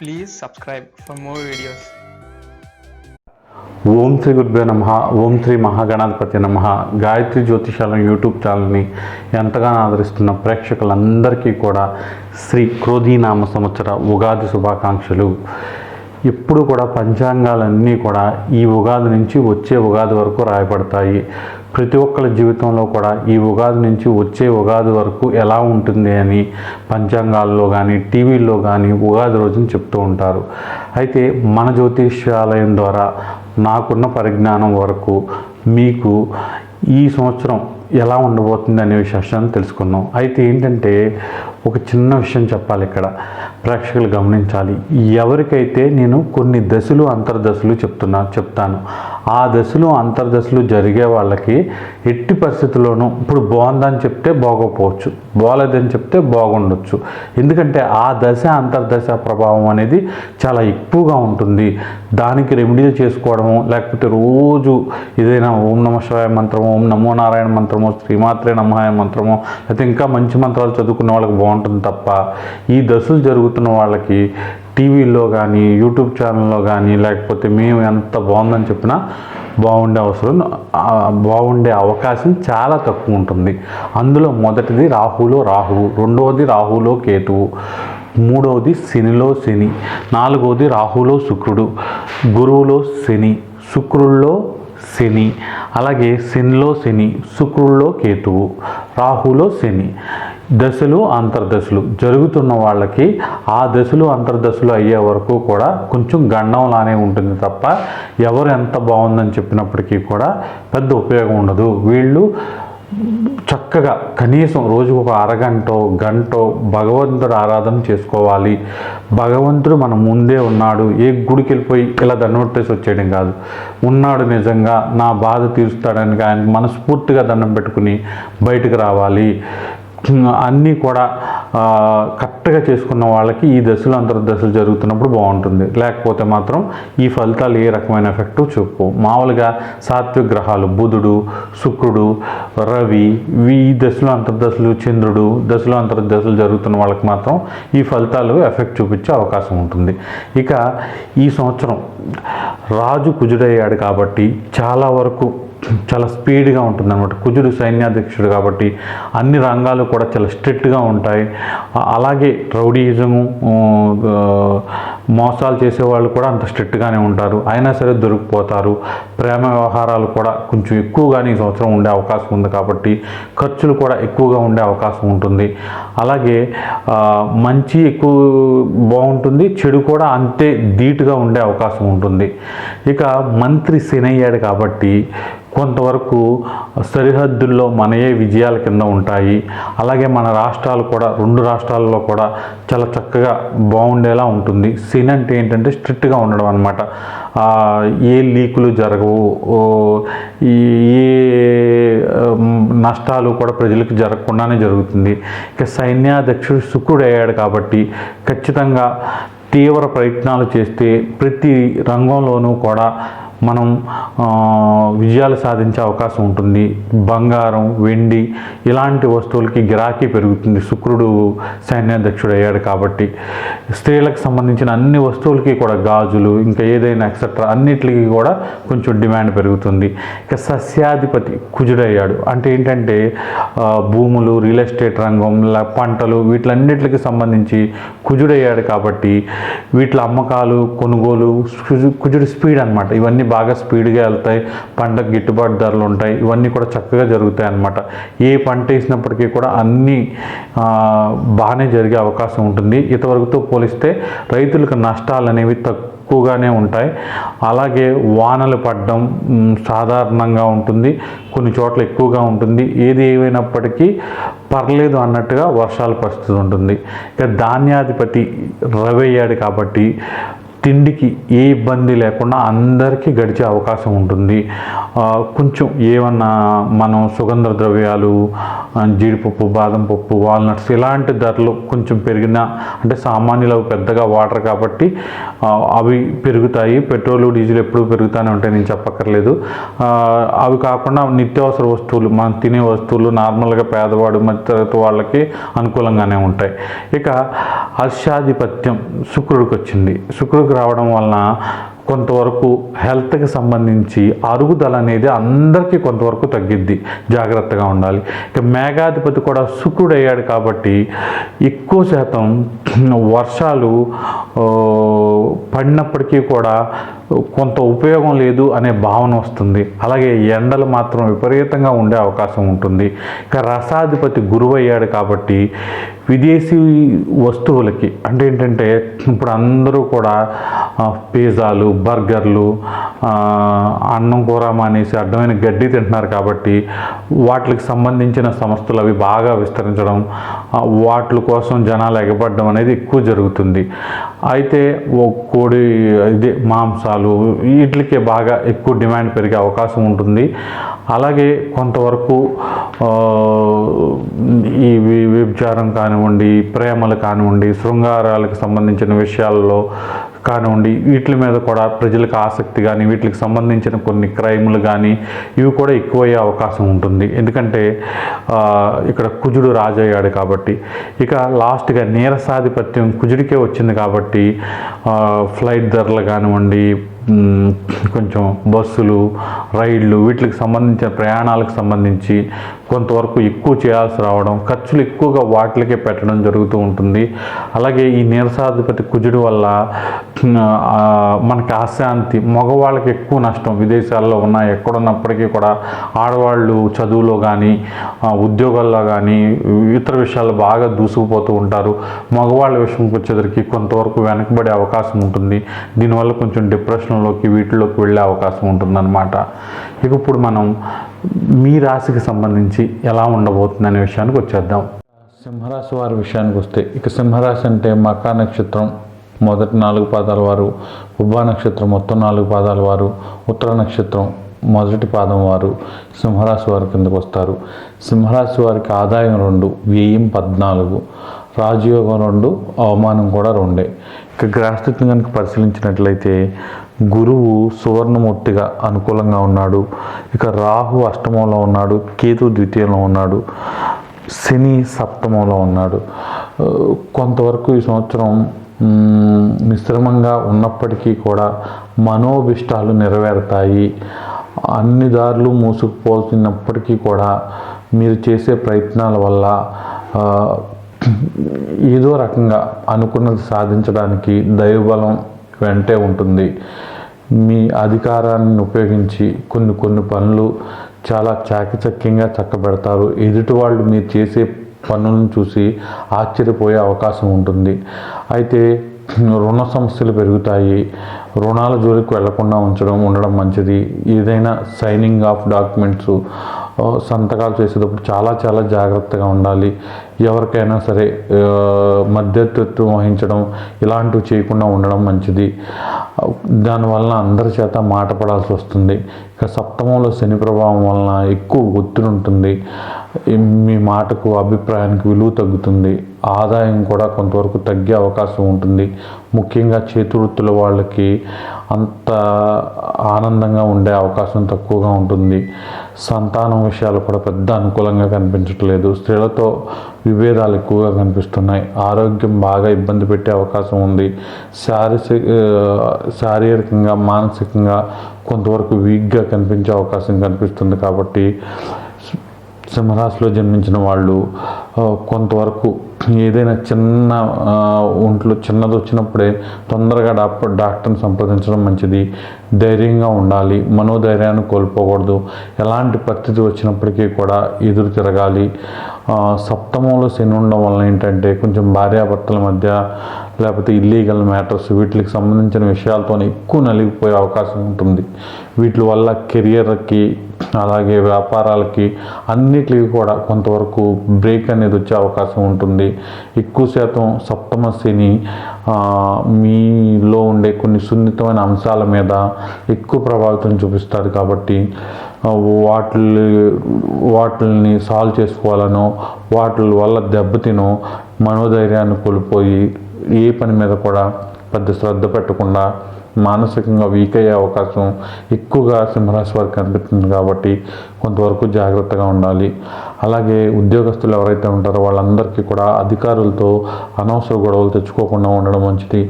Please subscribe for more videos ఓం శ్రీ గురుభ్యో నమ. ఓం శ్రీ మహాగణాధిపతి నమ. గాయత్రి జ్యోతిషాలం యూట్యూబ్ ఛానల్ని ఎంతగానో ఆదరిస్తున్న ప్రేక్షకులందరికీ కూడా శ్రీ క్రోధీనామ సంవత్సర ఉగాది శుభాకాంక్షలు. ఎప్పుడు కూడా పంచాంగాలన్నీ కూడా ఈ ఉగాది నుంచి వచ్చే ఉగాది వరకు రాయబడతాయి. ప్రతి ఒక్కరి జీవితంలో కూడా ఈ ఉగాది నుంచి వచ్చే ఉగాది వరకు ఎలా ఉంటుంది అని పంచాంగాల్లో కానీ టీవీల్లో కానీ ఉగాది రోజున చెప్తూ ఉంటారు. అయితే మన జ్యోతిష్యాలయం ద్వారా నాకున్న పరిజ్ఞానం వరకు మీకు ఈ సంవత్సరం ఎలా ఉండబోతుంది అనే విషయాన్ని తెలుసుకుందాం. అయితే ఏంటంటే ఒక చిన్న విషయం చెప్పాలి ఇక్కడ. ప్రేక్షకులు గమనించాలి. ఎవరికైతే నేను కొన్ని దశలు అంతర్దశలు చెప్తున్నా చెప్తాను. ఆ దశలు అంతర్దశలు జరిగే వాళ్ళకి ఎట్టి పరిస్థితుల్లోనూ ఇప్పుడు బాగుందని చెప్తే బాగోపోవచ్చు. బాగలేదని చెప్తే బాగుండొచ్చు. ఎందుకంటే ఆ దశ అంతర్దశ ప్రభావం అనేది చాలా ఎక్కువగా ఉంటుంది. దానికి రెమెడీలు చేసుకోవడము లేకపోతే రోజు ఏదైనా ఓం నమ శివాయ మంత్రమో ఓం నమో నారాయణ మంత్రమో శ్రీమాత్రే నమహాయ మంత్రమో లేకపోతే ఇంకా మంచి మంత్రాలు చదువుకున్న వాళ్ళకి బాగుంటుంది తప్ప ఈ దశలు జరుగుతున్న వాళ్ళకి టీవీలో కానీ యూట్యూబ్ ఛానల్లో కానీ లేకపోతే మేము ఎంత బాగుందని చెప్పినా బాగుండే అవసరం బాగుండే అవకాశం చాలా తక్కువ ఉంటుంది. అందులో మొదటిది రాహులో రాహువు రెండవది రాహులో కేతువు మూడవది శనిలో శని నాలుగవది రాహులో శుక్రుడు గురువులో శని శుక్రుల్లో శని అలాగే శనిలో శని శుక్రుల్లో కేతువు రాహులో శని. దశలు అంతర్దశలు. జరుగుతున్న వాళ్ళకి ఆ దశలు అంతర్దశలు అయ్యే వరకు కూడా కొంచెం గండంలానే ఉంటుంది తప్ప ఎవరు ఎంత బాగుందని చెప్పినప్పటికీ కూడా పెద్ద ఉపయోగం ఉండదు. వీళ్ళు చక్కగా కనీసం రోజుకు ఒక అరగంట గంట భగవంతుడు ఆరాధన చేసుకోవాలి. భగవంతుడు మన ముందే ఉన్నాడు. ఏ గుడికి వెళ్ళిపోయి ఇలా దండం పెట్టేసి వచ్చేయడం కాదు. ఉన్నాడు నిజంగా నా బాధ తీరుస్తాడని ఆయన మనస్ఫూర్తిగా దండం పెట్టుకుని బయటకు రావాలి. అన్నీ కూడా కరెక్ట్గా చేసుకున్న వాళ్ళకి ఈ దశలు అంతర్దశలు జరుగుతున్నప్పుడు బాగుంటుంది. లేకపోతే మాత్రం ఈ ఫలితాలు ఏ రకమైన ఎఫెక్టు చూపు మామూలుగా సాత్విక గ్రహాలు బుధుడు శుక్రుడు రవి ఈ దశలు అంతర్దశలు చంద్రుడు దశలు అంతర్దశలు జరుగుతున్న వాళ్ళకి మాత్రం ఈ ఫలితాలు ఎఫెక్ట్ చూపించే అవకాశం ఉంటుంది. ఇక ఈ సంవత్సరం రాజు కుజుడయ్యాడు కాబట్టి చాలా వరకు చాలా స్పీడ్గా ఉంటుంది అనమాట కుజుడు సైన్యాధ్యక్షుడు కాబట్టి అన్ని రంగాలు కూడా చాలా స్ట్రిక్ట్గా ఉంటాయి. అలాగే రౌడీయిజము మోసాలు చేసేవాళ్ళు కూడా అంత స్ట్రిక్ట్గానే ఉంటారు. అయినా సరే దొరికిపోతారు. ప్రేమ వ్యవహారాలు కూడా కొంచెం ఎక్కువగానే ఈ సంవత్సరం ఉండే అవకాశం ఉంది కాబట్టి ఖర్చులు కూడా ఎక్కువగా ఉండే అవకాశం ఉంటుంది. అలాగే మంచి ఎక్కువ బాగుంటుంది చెడు కూడా అంతే ధీటుగా ఉండే అవకాశం ఉంటుంది. ఇక మంత్రి శనయ్యాడు కాబట్టి కొంతవరకు సరిహద్దుల్లో మనయే విజయాల కింద ఉంటాయి. అలాగే మన రాష్ట్రాలు కూడా రెండు రాష్ట్రాల్లో కూడా చాలా చక్కగా బాగుండేలా ఉంటుంది. సీన్ అంటే ఏంటంటే స్ట్రిక్ట్గా ఉండడం అనమాట ఏ లీకులు జరగవు. ఈ ఏ నష్టాలు కూడా ప్రజలకు జరగకుండానే జరుగుతుంది. ఇక సైన్యాధ్యక్షుడు శుక్రుడు అయ్యాడు కాబట్టి ఖచ్చితంగా తీవ్ర ప్రయత్నాలు చేస్తే ప్రతి రంగంలోనూ కూడా మనం విజయాలు సాధించే అవకాశం ఉంటుంది. బంగారం వెండి ఇలాంటి వస్తువులకి గిరాకీ పెరుగుతుంది. శుక్రుడు సైన్యాధ్యక్షుడు అయ్యాడు కాబట్టి. స్త్రీలకు సంబంధించిన అన్ని వస్తువులకి కూడా గాజులు ఇంకా ఏదైనా ఎక్సెట్రా అన్నిటికీ కూడా కొంచెం డిమాండ్ పెరుగుతుంది. ఇక సస్యాధిపతి కుజుడయ్యాడు. అంటే ఏంటంటే భూములు రియల్ ఎస్టేట్ రంగం పంటలు వీటిలన్నిటికి సంబంధించి కుజుడయ్యాడు కాబట్టి వీటి అమ్మకాలు కొనుగోలు కుజు- కుజుడు స్పీడ్ అనమాట ఇవన్నీ బాగా స్పీడ్గా వెళ్తాయి. పంటకు గిట్టుబాటు ధరలు ఉంటాయి. ఇవన్నీ కూడా చక్కగా జరుగుతాయి అన్నమాట. ఏ పంట వేసినప్పటికీ కూడా అన్నీ బాగానే జరిగే అవకాశం ఉంటుంది. ఇంతవరకుతో పోలిస్తే రైతులకు నష్టాలు అనేవి తక్కువగానే ఉంటాయి. అలాగే వానలు పడడం సాధారణంగా ఉంటుంది. కొన్ని చోట్ల ఎక్కువగా ఉంటుంది. ఏది ఏమైనప్పటికీ పర్లేదు అన్నట్టుగా వర్షాల పరిస్థితి ఉంటుంది. ఇక ధాన్యాధిపతి రవి అయ్యాడు కాబట్టి తిండికి ఏ ఇబ్బంది లేకుండా అందరికీ గడిచే అవకాశం ఉంటుంది. కొంచెం ఏమన్నా మనం సుగంధ ద్రవ్యాలు జీడిపప్పు బాదం పప్పు వాల్నట్స్ ఇలాంటి ధరలు కొంచెం పెరిగినా అంటే సామాన్యులు అవి పెద్దగా వాటర్ కాబట్టి అవి పెరుగుతాయి. పెట్రోల్ డీజిల్ ఎప్పుడు పెరుగుతూనే ఉంటాయి నేను చెప్పక్కర్లేదు. అవి కాకుండా నిత్యావసర వస్తువులు మనం తినే వస్తువులు నార్మల్గా పేదవాడు మధ్యతరగతి వాళ్ళకి అనుకూలంగానే ఉంటాయి. ఇక హర్షాధిపత్యం శుక్రుడికి వచ్చింది. శుక్రుడు శుక్రుడికి రావడం వలన కొంతవరకు హెల్త్కి సంబంధించి అరుగుదల అనేది అందరికీ కొంతవరకు తగ్గిద్ది. జాగ్రత్తగా ఉండాలి. ఇక మేఘాధిపతి కూడా శుక్రుడు అయ్యాడు కాబట్టి ఎక్కువ శాతం వర్షాలు పడినప్పటికీ కూడా కొంత ఉపయోగం లేదు అనే భావన వస్తుంది. అలాగే ఎండలు మాత్రం విపరీతంగా ఉండే అవకాశం ఉంటుంది. ఇక రసాధిపతి గురువు అయ్యాడు కాబట్టి విదేశీ వస్తువులకి అంటే ఏంటంటే ఇప్పుడు అందరూ కూడా పిజ్జాలు బర్గర్లు అన్నం కూర మానేసి అడ్డమైన గడ్డి తింటున్నారు కాబట్టి వాటికి సంబంధించిన సంస్థలు అవి బాగా విస్తరించడం వాటి కోసం జనాలు ఎగబడడం అనేది ఎక్కువ జరుగుతుంది. అయితే ఓ కోడి ఇది మాంసాలు వీటికే బాగా ఎక్కువ డిమాండ్ పెరిగే అవకాశం ఉంటుంది. అలాగే కొంతవరకు ఈ వి- వ్యభిచారం కానివ్వండి ప్రేమలు కానివ్వండి శృంగారాలకు సంబంధించిన విషయాల్లో కానివ్వండి వీటి మీద కూడా ప్రజలకు ఆసక్తి కానీ వీటికి సంబంధించిన కొన్ని క్రైములు కానీ ఇవి కూడా ఎక్కువయ్యే అవకాశం ఉంటుంది. ఎందుకంటే ఇక్కడ కుజుడు రాజయ్యాడు కాబట్టి. ఇక లాస్ట్గా నీరసాధిపత్యం కుజుడికే వచ్చింది కాబట్టి ఫ్లైట్ ధరలు కానివ్వండి కొంచెం బస్సులు రైళ్ళు వీటికి సంబంధించిన ప్రయాణాలకు సంబంధించి కొంతవరకు ఎక్కువ చేయాల్సి రావడం ఖర్చులు ఎక్కువగా వాటికే పెట్టడం జరుగుతూ ఉంటుంది. అలాగే ఈ నీరసాధిపతి కుజుడు వల్ల మనకి అశాంతి మగవాళ్ళకి ఎక్కువ నష్టం విదేశాల్లో ఉన్న ఎక్కడున్నప్పటికీ కూడా ఆడవాళ్ళు చదువులో కానీ ఉద్యోగాల్లో కానీ ఇతర విషయాలు బాగా దూసుకుపోతూ ఉంటారు. మగవాళ్ళ విషయంకి వచ్చేసరికి కొంతవరకు వెనకబడే అవకాశం ఉంటుంది. దీనివల్ల కొంచెం డిప్రెషన్లోకి వీటిలోకి వెళ్ళే అవకాశం ఉంటుందన్నమాట. ఇక ఇప్పుడు మనం మీ రాశికి సంబంధించి ఎలా ఉండబోతుంది అనే విషయానికి వచ్చేద్దాం. సింహరాశి వారి విషయానికి వస్తే ఇక సింహరాశి అంటే మకా నక్షత్రం మొదటి నాలుగు పాదాల వారు ఉబ్బా నక్షత్రం మొత్తం నాలుగు పాదాల వారు ఉత్తర నక్షత్రం మొదటి పాదం వారు సింహరాశి వారి కిందకు వస్తారు. సింహరాశి వారికి ఆదాయం రెండు వ్యయం పద్నాలుగు రాజయోగం రెండు అవమానం కూడా రెండే. ఇక గ్రహస్థితిని కనుక పరిశీలించినట్లయితే గురువు సువర్ణమూర్తిగా అనుకూలంగా ఉన్నాడు. ఇక రాహు అష్టమంలో ఉన్నాడు. కేతు ద్వితీయంలో ఉన్నాడు. శని సప్తమంలో ఉన్నాడు. కొంతవరకు ఈ సంవత్సరం మిశ్రమంగా ఉన్నప్పటికీ కూడా మనోభిష్టాలు నెరవేరుతాయి. అన్ని దారులు మూసుకుపోతున్నప్పటికీ కూడా మీరు చేసే ప్రయత్నాల వల్ల ఏదో రకంగా అనుకున్నది సాధించడానికి దైవబలం వెంటే ఉంటుంది. మీ అధికారాన్ని ఉపయోగించి కొన్ని కొన్ని పనులు చాలా చాకచక్యంగా చక్కబెడతారు. ఎదుటి వాళ్ళు మీరు చేసే పనులను చూసి ఆశ్చర్యపోయే అవకాశం ఉంటుంది. అయితే రుణ సమస్యలు పెరుగుతాయి. రుణాల జోలికి వెళ్ళకుండా ఉంచడం ఉండడం మంచిది. ఏదైనా సైనింగ్ ఆఫ్ డాక్యుమెంట్స్ సంతకాలు చేసేటప్పుడు చాలా చాలా జాగ్రత్తగా ఉండాలి. ఎవరికైనా సరే మధ్యతత్వం వహించడం ఇలాంటివి చేయకుండా ఉండడం మంచిది. ఆ, దానివలన అందరి చేత మాట పడాల్సి వస్తుంది. ఇక సప్తమంలో శని ప్రభావం వలన ఎక్కువ ఒత్తిడి ఉంటుంది. మీ మాటకు అభిప్రాయానికి విలువ తగ్గుతుంది. ఆదాయం కూడా కొంతవరకు తగ్గే అవకాశం ఉంటుంది. ముఖ్యంగా చేతివృత్తుల వాళ్ళకి అంత ఆనందంగా ఉండే అవకాశం తక్కువగా ఉంటుంది. సంతానం విషయాలు కూడా పెద్ద అనుకూలంగా కనిపించట్లేదు. స్త్రీలతో విభేదాలు ఎక్కువగా కనిపిస్తున్నాయి. ఆరోగ్యం బాగా ఇబ్బంది పెట్టే అవకాశం ఉంది. శారీరక శారీరకంగా మానసికంగా కొంతవరకు వీక్గా కనిపించే అవకాశం కనిపిస్తుంది కాబట్టి సింహరాశిలో జన్మించిన వాళ్ళు కొంతవరకు ఏదైనా చిన్న ఒంట్లో చిన్నది వచ్చినప్పుడే తొందరగా డాక్టర్ డాక్టర్ని సంప్రదించడం మంచిది. ధైర్యంగా ఉండాలి మనోధైర్యాన్ని కోల్పోకూడదు. ఎలాంటి పరిస్థితి వచ్చినప్పటికీ కూడా ఎదురు తిరగాలి. సప్తమంలో శని ఉండడం వలన ఏంటంటే కొంచెం భార్యాభర్తల మధ్య లేకపోతే ఇల్లీగల్ మ్యాటర్స్ వీటికి సంబంధించిన విషయాలతో ఎక్కువ నలిగిపోయే అవకాశం ఉంటుంది. వీటి వల్ల కెరియర్కి అలాగే వ్యాపారాలకి అన్నిటికి కూడా కొంతవరకు బ్రేక్ అనేది వచ్చే అవకాశం ఉంటుంది. ఎక్కువ శాతం సప్తమ శని మీలో ఉండే కొన్ని సున్నితమైన అంశాల మీద ఎక్కువ ప్రభావితం చూపిస్తారు కాబట్టి వాటి వాటిని సాల్వ్ చేసుకోవాలనో వాటి వల్ల దెబ్బతినో మనోధైర్యాన్ని కోల్పోయి ఏ పని మీద కూడా పెద్ద శ్రద్ధ పెట్టకుండా మానసికంగా వీక్ అయ్యే అవకాశం ఎక్కువగా సింహరాశి వారికి కనిపిస్తుంది కాబట్టి కొంతవరకు జాగ్రత్తగా ఉండాలి. అలాగే ఉద్యోగస్తులు ఎవరైతే ఉంటారో వాళ్ళందరికీ కూడా అధికారులతో అనవసర గొడవలు తెచ్చుకోకుండా ఉండడం మంచిది.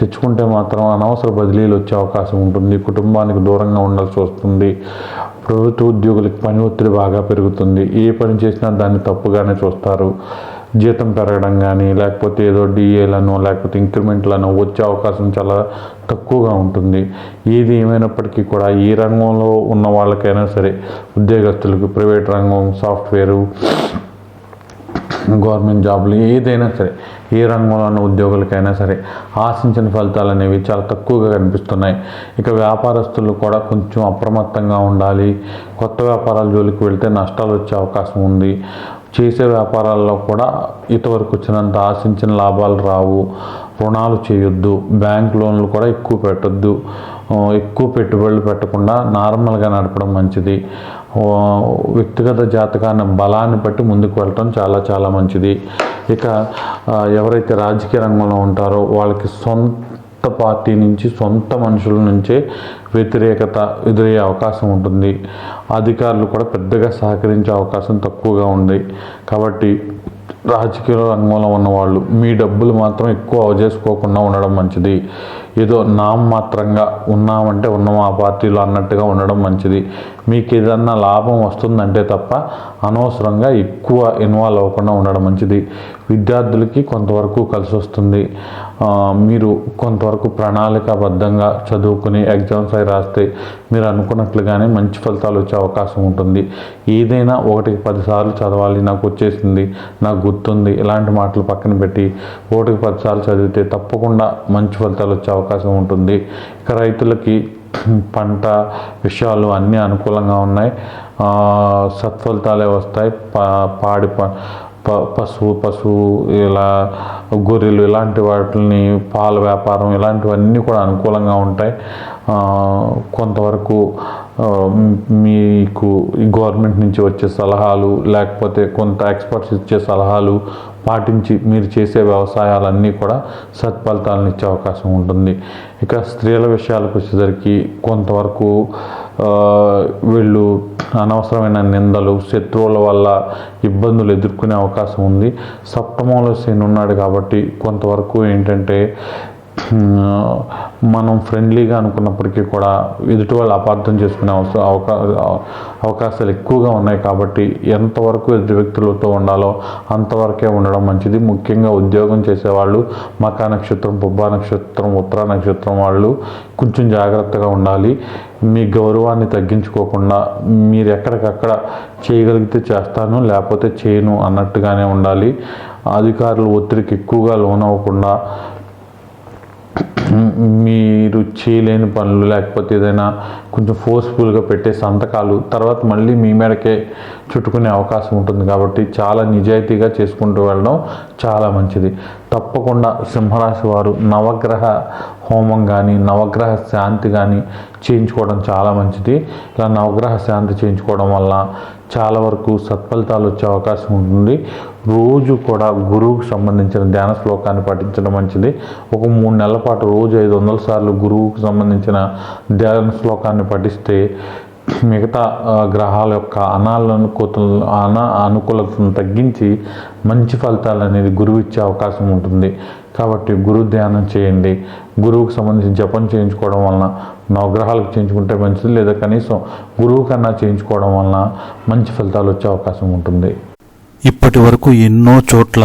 తెచ్చుకుంటే మాత్రం అనవసర బదిలీలు వచ్చే అవకాశం ఉంటుంది. కుటుంబానికి దూరంగా ఉండాల్సి వస్తుంది. ప్రభుత్వ ఉద్యోగులకి పని ఒత్తిడి బాగా పెరుగుతుంది. ఏ పని చేసినా దాన్ని తప్పుగానే చూస్తారు. జీతం పెరగడం కానీ లేకపోతే ఏదో డిఏలను లేకపోతే ఇంక్రిమెంట్లను వచ్చే అవకాశం చాలా తక్కువగా ఉంటుంది. ఏది ఏమైనప్పటికీ కూడా ఏ రంగంలో ఉన్న వాళ్ళకైనా సరే ఉద్యోగస్తులకు ప్రైవేట్ రంగం సాఫ్ట్వేరు గవర్నమెంట్ జాబ్లు ఏదైనా సరే ఏ రంగంలో ఉన్న ఉద్యోగులకైనా సరే ఆశించిన ఫలితాలు అనేవి చాలా తక్కువగా కనిపిస్తున్నాయి. ఇక వ్యాపారస్తులు కూడా కొంచెం అప్రమత్తంగా ఉండాలి. కొత్త వ్యాపారాల జోలికి వెళ్తే నష్టాలు వచ్చే అవకాశం ఉంది. చేసే వ్యాపారాల్లో కూడా ఇంతవరకు వచ్చినంత ఆశించిన లాభాలు రావు. రుణాలు చేయొద్దు. బ్యాంక్ లోన్లు కూడా ఎక్కువ పెట్టొద్దు. ఎక్కువ పెట్టుబడులు పెట్టకుండా నార్మల్గా నడపడం మంచిది. వ్యక్తిగత జాతకాన్ని బలాన్ని బట్టి ముందుకు వెళ్ళటం చాలా చాలా మంచిది. ఇక ఎవరైతే రాజకీయ రంగంలో ఉంటారో వాళ్ళకి సొంత పార్టీ నుంచి సొంత మనుషుల నుంచే వ్యతిరేకత ఎదురయ్యే అవకాశం ఉంటుంది. అధికారులు కూడా పెద్దగా సహకరించే అవకాశం తక్కువగా ఉంది. కాబట్టి రాజకీయ రంగంలో ఉన్నవాళ్ళు మీ డబ్బులు మాత్రం ఎక్కువ అవజేసుకోకుండా ఉండడం మంచిది. ఏదో నామమాత్రంగా ఉన్నామంటే ఉన్నాం ఆ పార్టీలో అన్నట్టుగా ఉండడం మంచిది. మీకు ఏదన్నా లాభం వస్తుందంటే తప్ప అనవసరంగా ఎక్కువ ఇన్వాల్వ్ అవ్వకుండా ఉండడం మంచిది. విద్యార్థులకి కొంతవరకు కలిసి వస్తుంది మీరు కొంతవరకు ప్రణాళికాబద్ధంగా చదువుకుని ఎగ్జామ్స్ అయి రాస్తే మీరు అనుకున్నట్లుగానే మంచి ఫలితాలు వచ్చే అవకాశం ఉంటుంది. ఏదైనా ఒకటికి పదిసార్లు చదవాలి నాకు వచ్చేసింది నాకు గుర్తుంది ఇలాంటి మాటలు పక్కన పెట్టి ఒకటికి పదిసార్లు చదివితే తప్పకుండా మంచి ఫలితాలు వచ్చే అవకాశం అవకాశం ఉంటుంది. ఇక రైతులకి పంట విషయాలు అన్నీ అనుకూలంగా ఉన్నాయి. సత్ఫలితాలే వస్తాయి. పా పాడి ప- ప- పశువు పశువు ఇలా గొర్రెలు ఇలాంటి వాటిని పాల వ్యాపారం ఇలాంటివన్నీ కూడా అనుకూలంగా ఉంటాయి. కొంతవరకు మీకు గవర్నమెంట్ నుంచి వచ్చే సలహాలు లేకపోతే కొంత ఎక్స్పర్ట్స్ ఇచ్చే సలహాలు పాటించి మీరు చేసే వ్యవసాయాలన్నీ కూడా సత్ఫలితాలను ఇచ్చే అవకాశం ఉంటుంది. ఇక స్త్రీల విషయాలకు వచ్చేసరికి కొంతవరకు వీళ్ళు అనవసరమైన నిందలు శత్రువుల వల్ల ఇబ్బందులు ఎదుర్కొనే అవకాశం ఉంది. సప్తమంలో శని ఉన్నాడు కాబట్టి కొంతవరకు ఏంటంటే మనం ఫ్రెండ్లీగా అనుకున్నప్పటికీ కూడా ఎదుటి వాళ్ళు అపార్థం చేసుకునే అవసరం అవకా అవకాశాలు ఎక్కువగా ఉన్నాయి కాబట్టి ఎంతవరకు ఎదుటి వ్యక్తులతో ఉండాలో అంతవరకే ఉండడం మంచిది. ముఖ్యంగా ఉద్యోగం చేసేవాళ్ళు మకా నక్షత్రం పుబ్బా నక్షత్రం ఉత్తర నక్షత్రం వాళ్ళు కొంచెం జాగ్రత్తగా ఉండాలి. మీ గౌరవాన్ని తగ్గించుకోకుండా మీరు ఎక్కడికక్కడ చేయగలిగితే చేస్తాను లేకపోతే చేయను అన్నట్టుగానే ఉండాలి. అధికారులు ఒత్తిడికి ఎక్కువగా లోనవ్వకుండా మీరు చేయలేని పనులు లేకపోతే ఏదైనా కొంచెం ఫోర్స్ఫుల్గా పెట్టే సంతకాలు తర్వాత మళ్ళీ మీ మేడకే చుట్టుకునే అవకాశం ఉంటుంది కాబట్టి చాలా నిజాయితీగా చేసుకుంటూ వెళ్ళడం చాలా మంచిది. తప్పకుండా సింహరాశి వారు నవగ్రహ హోమం కానీ నవగ్రహ శాంతి కానీ చేయించుకోవడం చాలా మంచిది. ఇలా నవగ్రహ శాంతి చేయించుకోవడం వల్ల చాలా వరకు సత్ఫలితాలు వచ్చే అవకాశం ఉంటుంది. రోజు కూడా గురువుకు సంబంధించిన ధ్యాన శ్లోకాన్ని పఠించడం మంచిది. ఒక మూడు నెలల పాటు రోజు ఐదు వందల సార్లు గురువుకు సంబంధించిన ధ్యాన శ్లోకాన్ని పఠిస్తే మిగతా గ్రహాల యొక్క అనాలనుకూతలు అనా అనుకూలతను తగ్గించి మంచి ఫలితాలు అనేది గురువు ఇచ్చే అవకాశం ఉంటుంది. కాబట్టి గురు ధ్యానం చేయండి. గురువుకు సంబంధించి జపం చేయించుకోవడం వలన నవగ్రహాలకు చేయించుకుంటే మంచిది లేదా కనీసం గురువు కన్నా చేయించుకోవడం వలన మంచి ఫలితాలు వచ్చే అవకాశం ఉంటుంది. ఇప్పటి వరకు ఎన్నో చోట్ల